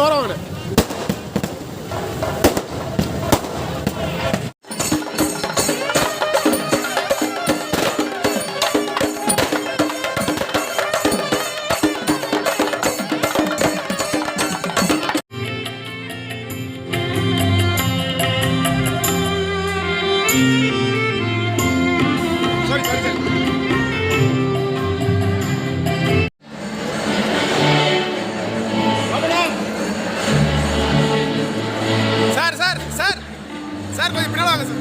கொஞ்சம் sir sir sir கொஞ்சம் பின்னால் வாங்க சார்.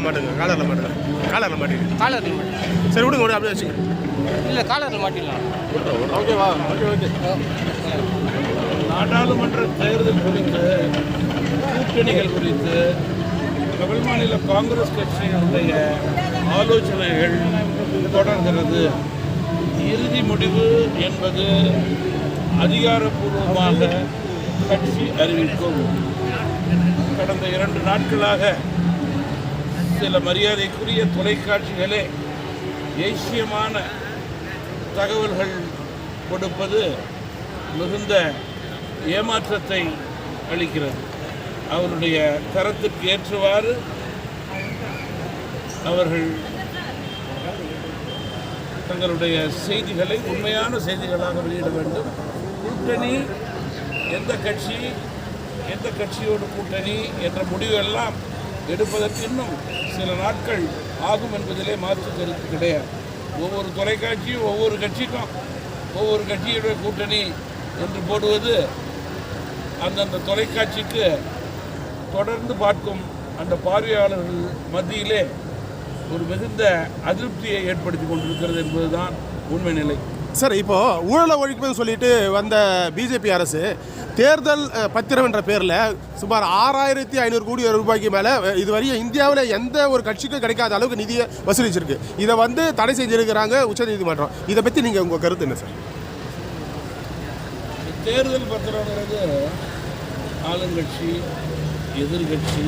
காலரில் மாட்டுங்க காலரில் மாட்டுங்க. காலரில் மாட்டிங்க காலரில் மாட்டி. சரி விடுங்க விடுங்க அப்படியே வச்சுங்க இல்லை காலரில் மாட்டிடலாம். ஓகேவா ஓகே ஓகே. நாடாளுமன்ற தேர்தல் குறித்து கூட்டணிகள் குறித்து தமிழ் மாநில காங்கிரஸ் கட்சியினுடைய ஆலோசனைகள் தொடர்கிறது. இறுதி முடிவு என்பது அதிகாரப்பூர்வமாக கட்சி அறிவிக்கும். கடந்த இரண்டு நாட்களாக சில மரியாதைக்குரிய தொலைக்காட்சிகளே தேசியமான தகவல்கள் கொடுப்பது மிகுந்த ஏமாற்றத்தை அளிக்கிறது. அவருடைய தரத்திற்கு ஏற்றவாறு அவர்கள் தங்களுடைய செய்திகளை உண்மையான செய்திகளாக வெளியிட வேண்டும். கூட்டணி எந்த கட்சி எந்த கட்சியோடு கூட்டணி என்ற முடிவெல்லாம் எடுப்பதற்கு இன்னும் சில நாட்கள் ஆகும் என்பதிலே மாற்று கருத்து கிடையாது. ஒவ்வொரு தொலைக்காட்சியும் ஒவ்வொரு கட்சிக்கும் ஒவ்வொரு கட்சியுடைய கூட்டணி என்று போடுவது அந்தந்த தொலைக்காட்சிக்கு தொடர்ந்து பார்க்கும் அந்த பார்வையாளர்கள் மத்தியிலே ஒரு மிகுந்த அதிருப்தியை ஏற்படுத்தி கொண்டிருக்கிறது என்பதுதான் உண்மை நிலை. சார் இப்போது ஊழலை ஒழிப்புன்னு சொல்லிட்டு வந்த பிஜேபி அரசு தேர்தல் பத்திரம் என்ற பேரில் சுமார் ஆறாயிரத்தி ஐநூறு கோடி ரூபாய்க்கு மேலே இதுவரையும் இந்தியாவில் எந்த ஒரு கட்சிக்கும் கிடைக்காத அளவுக்கு நிதியை வசூலிச்சிருக்கு. இதை வந்து தடை செஞ்சிருக்கிறாங்க உச்சநீதிமன்றம். இதை பற்றி நீங்கள் உங்கள் கருத்து என்ன சார்? தேர்தல் பத்திரங்கிறது ஆளுங்கட்சி எதிர்கட்சி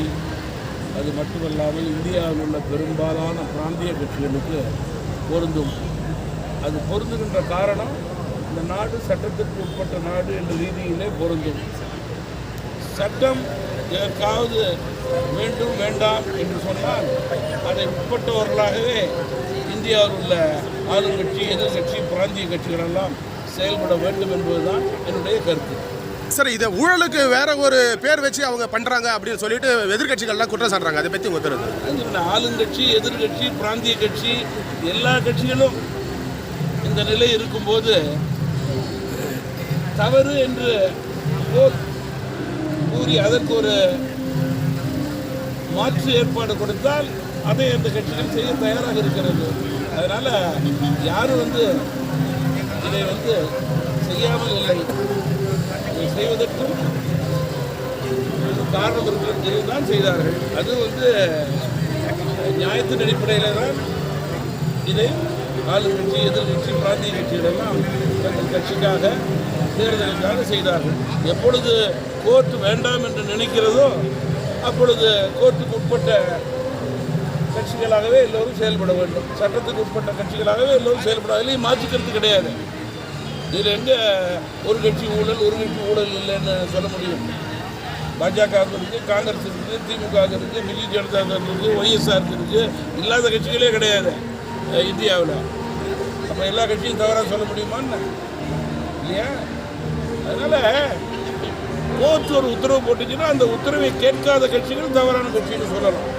அது மட்டுமல்லாமல் இந்தியாவில் உள்ள பெரும்பாலான பிராந்திய கட்சிகளுக்கு பொருந்தும். அது பொருந்துகின்ற காரணம் இந்த நாடு சட்டத்திற்கு உட்பட்ட நாடு என்ற ரீதியிலே பொருந்தும். சட்டம் எதற்காவது வேண்டும் வேண்டாம் என்று சொன்னால் அதை உட்பட்டவர்களாகவே இந்தியாவில் உள்ள ஆளுங்கட்சி எதிர்கட்சி பிராந்திய கட்சிகள் எல்லாம் செயல்பட வேண்டும் என்பதுதான் என்னுடைய கருத்து. சார் இதை ஊழலுக்கு வேற ஒரு பேர் வச்சு அவங்க பண்ணுறாங்க அப்படின்னு சொல்லிட்டு எதிர்கட்சிகள்லாம் குற்றம் சாட்டுறாங்க. அதை பற்றி உங்கள் கருத்து? அது இந்த ஆளுங்கட்சி எதிர்கட்சி பிராந்திய கட்சி எல்லா கட்சிகளும் இந்த நிலை இருக்கும்போது தவறு என்று கூறி அதற்கு ஒரு மாற்று ஏற்பாடு கொடுத்தால் அதை அந்த கட்சிகள் செய்ய தயாராக இருக்கிறது. அதனால் யாரும் வந்து இதை வந்து செய்யாமல் இல்லை. இதை செய்வதற்கும் காரணத்திற்கும் காரணம் இருக்கிறது தான் செய்தார்கள். அது வந்து நியாயத்தின் அடிப்படையில் தான் இதை ஆளுங்கட்சி எதிர்கட்சி பிராந்திய கட்சிகளெல்லாம் தங்கள் கட்சிக்காக தேர்தலுக்காக செய்தார்கள். எப்பொழுது கோர்ட் வேண்டாம் என்று நினைக்கிறதோ அப்பொழுது கோர்ட்டுக்கு உட்பட்ட கட்சிகளாகவே எல்லோரும் செயல்பட வேண்டும். சட்டத்துக்கு உட்பட்ட கட்சிகளாகவே எல்லோரும் செயல்பட அதுலேயும் மாற்றிக்கிறது கிடையாது. இதில் எங்கே ஒரு கட்சி ஊழல் ஒரு கட்சி ஊழல் இல்லைன்னு சொல்ல முடியும். பாஜக இருக்குது காங்கிரஸ் இருக்குது திமுக இருக்குது பிஜு ஜனதா தள் ஒய்எஸ்ஆர் இருக்குது இல்லாத கட்சிகளே கிடையாது. இந்தியாவில். அப்போ எல்லா கட்சியும் தவறாக சொல்ல முடியுமான்னு இல்லையா? அதனால் கோர்ட் ஒரு உத்தரவு போட்டுச்சுன்னா அந்த உத்தரவை கேட்காத கட்சிகள் தவறான கட்சின்னு சொல்லலாம்.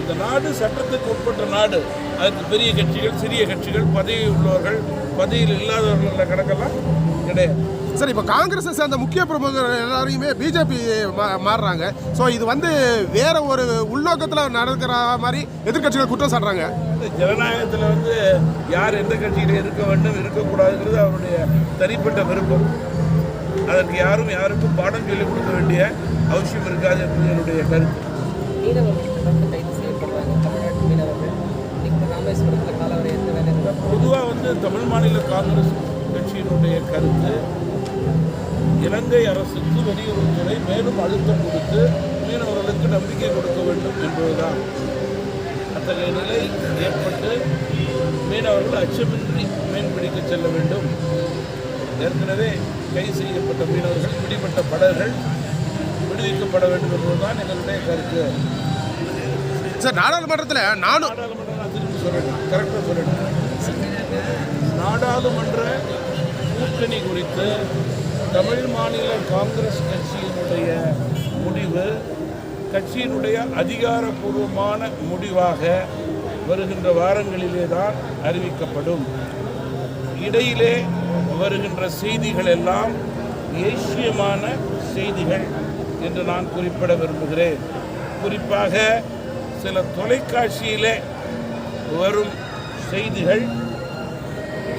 இந்த நாடு சட்டத்துக்கு உட்பட்ட நாடு. அதுக்கு பெரிய கட்சிகள் சிறிய கட்சிகள் பதவி உள்ளவர்கள் பதவியில் இல்லாதவர்கள் கணக்கெல்லாம் கிடையாது. சார் இப்போ காங்கிரஸை சேர்ந்த முக்கிய பிரமுகர் எல்லாரையுமே பிஜேபி மாறுறாங்க. ஸோ இது வந்து வேற ஒரு உள்நோக்கத்தில் நடக்கிற மாதிரி எதிர்க்கட்சிகள் குற்றம் சாட்டுறாங்க. இந்த ஜனநாயகத்தில் வந்து யார் எந்த கட்சியில் இருக்க வேண்டும் இருக்கக்கூடாதுங்கிறது அவருடைய தனிப்பட்ட விருப்பம். அதற்கு யாரும் யாருக்கும் பாடம் சொல்லிக் கொடுக்க வேண்டிய அவசியம் இருக்காது என்பது என்னுடைய கருத்து. பொதுவாக வந்து தமிழ் மாநில காங்கிரஸ் கட்சியினுடைய கருத்து இலங்கை அரசுக்கு வெளியுறவுத்துறை மேலும் அழுத்தம் கொடுத்து மீனவர்களுக்கு நம்பிக்கை கொடுக்க வேண்டும் என்பதுதான். அத்தகைய நிலை ஏற்பட்டு மீனவர்கள் அச்சமின்றி மீன்பிடிக்க செல்ல வேண்டும். ஏற்கனவே கைது செய்யப்பட்ட மீனவர்கள் பிடிப்பட்ட படகுகள் விடுவிக்கப்பட வேண்டும் என்பதுதான் எங்களுடைய கருத்து. சார் நாடாளுமன்றத்தில் நானும் நாடாளுமன்றம் திரும்பி சொல்லணும். கரெக்டாக சொல்லணும். நாடாளுமன்ற கூட்டணி குறித்து தமிழ் மாநில காங்கிரஸ் கட்சியினுடைய முடிவு கட்சியினுடைய அதிகாரப்பூர்வமான முடிவாக வருகின்ற வாரங்களிலே தான் அறிவிக்கப்படும். இடையிலே வருகின்ற செய்திகள் எல்லாம் ஏசியமான செய்திகள் என்று நான் குறிப்பிட விரும்புகிறேன். குறிப்பாக சில தொலைக்காட்சியிலே வரும் செய்திகள்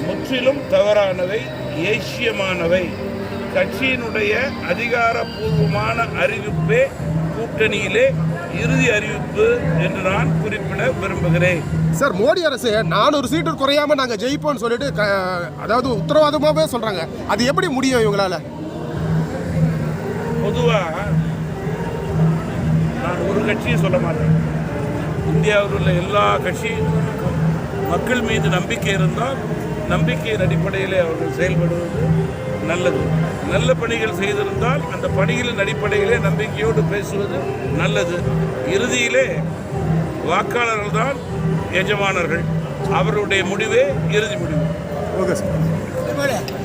முற்றிலும் தவறானவை ஏசியமானவை. கட்சியினுடைய அதிகாரப்பூர்வமான அறிவிப்பே கூட்டணியிலே இறுதி அறிவிப்பு என்று நான் குறிப்பிட விரும்புகிறேன். சார் மோடி அரசு நானூறு சீட்டு குறையாம நாங்கள் ஜெயிப்போம்னு சொல்லிட்டு அதாவது உத்தரவாதமாகவே சொல்றாங்க. அது எப்படி முடியும் இவங்களால? பொதுவாக நான் ஒரு கட்சியும் சொல்ல மாட்டேன். இந்தியாவில் உள்ள எல்லா கட்சி மக்கள் மீது நம்பிக்கை இருந்தால் நம்பிக்கையின் அடிப்படையில் அவர்கள் செயல்படுவது நல்லது. நல்ல பணிகள் செய்திருந்தால் அந்த பணிகளின் அடிப்படையிலே நம்பிக்கையோடு பேசுவது நல்லது. இறுதியிலே வாக்காளர்கள் தான் எஜமானர்கள். அவருடைய முடிவே இறுதி முடிவு. Okay sir.